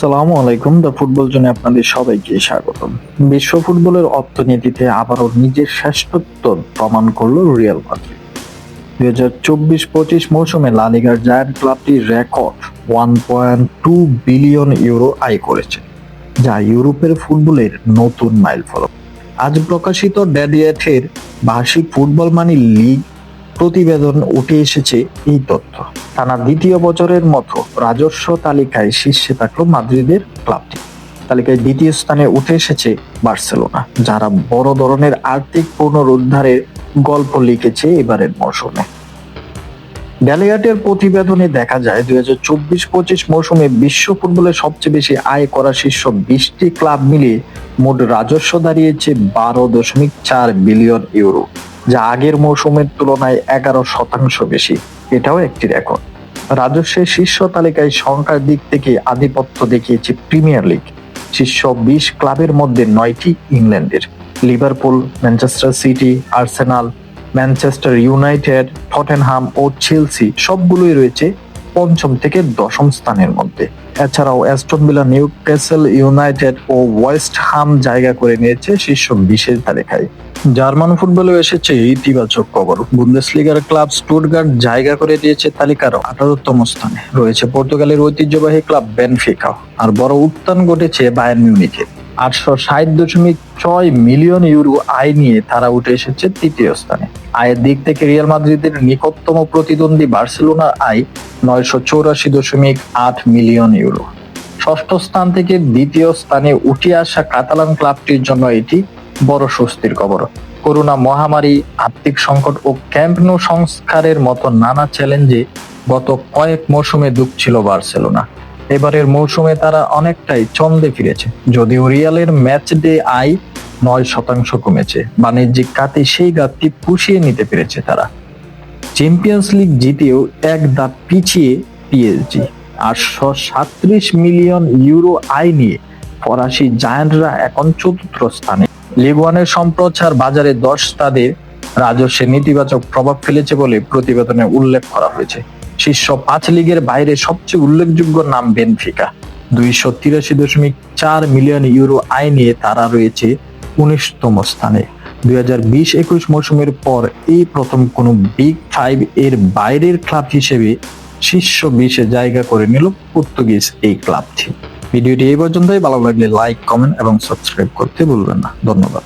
সালামু আলাইকুম। The football জোনে আপনাদের সবাইকে স্বাগতম। বিশ্ব ফুটবলের অর্থনীতিতে আবারও নিজের শ্রেষ্ঠত্ব প্রমাণ করল রিয়াল মাদ্রিদ। দুই হাজার চব্বিশ পঁচিশ মৌসুমে লালিগার জায়ান্ট ক্লাবটি record one point two billion euro আয় করেছে, যা ইউরোপের ফুটবলের নতুন মাইল ফলক। আজ প্রকাশিত ড্যাডিয়েটের বার্ষিক ফুটবল মানি লিগ প্রতিবেদন উঠে এসেছে এই তথ্য। টানা দ্বিতীয় বছরের মতো রাজস্ব তালিকায় শীর্ষে থাকল মাদ্রিদের ক্লাবটি। তালিকায় দ্বিতীয় স্থানে উঠে এসেছে বার্সেলোনা, যারা বড় ধরনের আর্থিক পুনরুদ্ধারের গল্প লিখেছে এবারের মৌসুমে ড্যালিয়াটের প্রতিবেদনে দেখা যায়, দুই হাজার চব্বিশ পঁচিশ মৌসুমে বিশ্ব ফুটবলে সবচেয়ে বেশি আয় করা শীর্ষ বিশটি ক্লাব মিলিয়ে মোট রাজস্ব দাঁড়িয়েছে বারো দশমিক চার বিলিয়ন ইউরো। যা আগের মৌসুমের তুলনায় এগারো শতাংশ বেশি। এটাও একটি রেকর্ড। রাজস্বের শীর্ষ তালিকায় সংখ্যার দিক থেকে আধিপত্য দেখিয়েছে প্রিমিয়ার লিগ। শীর্ষ বিশ ক্লাবের মধ্যে নয়টি ইংল্যান্ডের। Liverpool, Manchester City, Arsenal, Manchester United, Tottenham ও চেলসি সবগুলোই রয়েছে পঞ্চম থেকে দশম স্থানের মধ্যে। এছাড়াও অ্যাস্টন ভিলা, নিউক্যাসল, ইউনাইটেড ও ওয়েস্ট হাম জায়গা করে নিয়েছে শীর্ষ বিশেষ তালিকায়। জার্মান ফুটবলে এসেছে ইতিবাচক খবর। বুন্দেসলিগার ক্লাব স্টুটগার্ট জায়গা করে দিয়েছে তালিকার আঠারোতম স্থানে। রয়েছে পর্তুগালের ঐতিহ্যবাহী ক্লাব বেনফিকা। আর বড় উত্থান ঘটেছে বায়ার্ন মিউনিকে আটশো ষাট দশমিক ছয় মিলিয়ন ইউরো আয় নিয়ে তারা উঠে এসেছে তৃতীয় স্থানে। আয়ের দিক থেকে রিয়াল মাদ্রিদের নিকটতম প্রতিদ্বন্দ্বী বার্সেলোনার আয় নয়শো চৌরাশি দশমিক আট মিলিয়ন ইউরো। ষষ্ঠ স্থান থেকে দ্বিতীয় স্থানে উঠে আসা কাতালান ক্লাবটির জন্য এটি বড় স্বস্তির খবর। করোনা মহামারী, আর্থিক সংকট ও ক্যাম্প নো সংস্কারের মতো নানা চ্যালেঞ্জে গত কয়েক মৌসুমে ছিল বার্সেলোনা। এবারের মৌসুমে তারা অনেকটাই ছন্দে ফিরেছে, যদিও রিয়ালের ম্যাচ ডে আয় নয় শতাংশ কমেছে। বাণিজ্যিক কাতে সেই ঘাটতি পুষিয়ে নিতে পেরেছে তারা। চ্যাম্পিয়ন্স লিগ জিতেও এক ধাপ পিছিয়ে পিএসজি আটশো সাত্রিশ মিলিয়ন ইউরো আয় নিয়ে ফরাসি জায়ান্টরা এখন চতুর্থ স্থানে। লিগ ওয়ানের সম্প্রচার বাজারে দশ তাদের রাজস্বে নেতিবাচক প্রভাব ফেলেছে বলে প্রতিবেদনে উল্লেখ করা হয়েছে। শীর্ষ পাঁচ লিগের বাইরে সবচেয়ে উল্লেখযোগ্য নাম বেনফিকা। দুইশো তিরাশি দশমিক চার মিলিয়ন ইউরো আয় নিয়ে তারা রয়েছে উনিশতম স্থানে। দুই হাজার বিশ একুশ মৌসুমের পর এই প্রথম কোনো বিগ ফাইভ এর বাইরের ক্লাব হিসেবে শীর্ষ বিশে জায়গা করে নিল পর্তুগিজ এই ক্লাবটি। ভিডিওটি এই পর্যন্তই। ভালো লাগলে লাইক, কমেন্ট এবং সাবস্ক্রাইব করতে ভুলবেন না। ধন্যবাদ।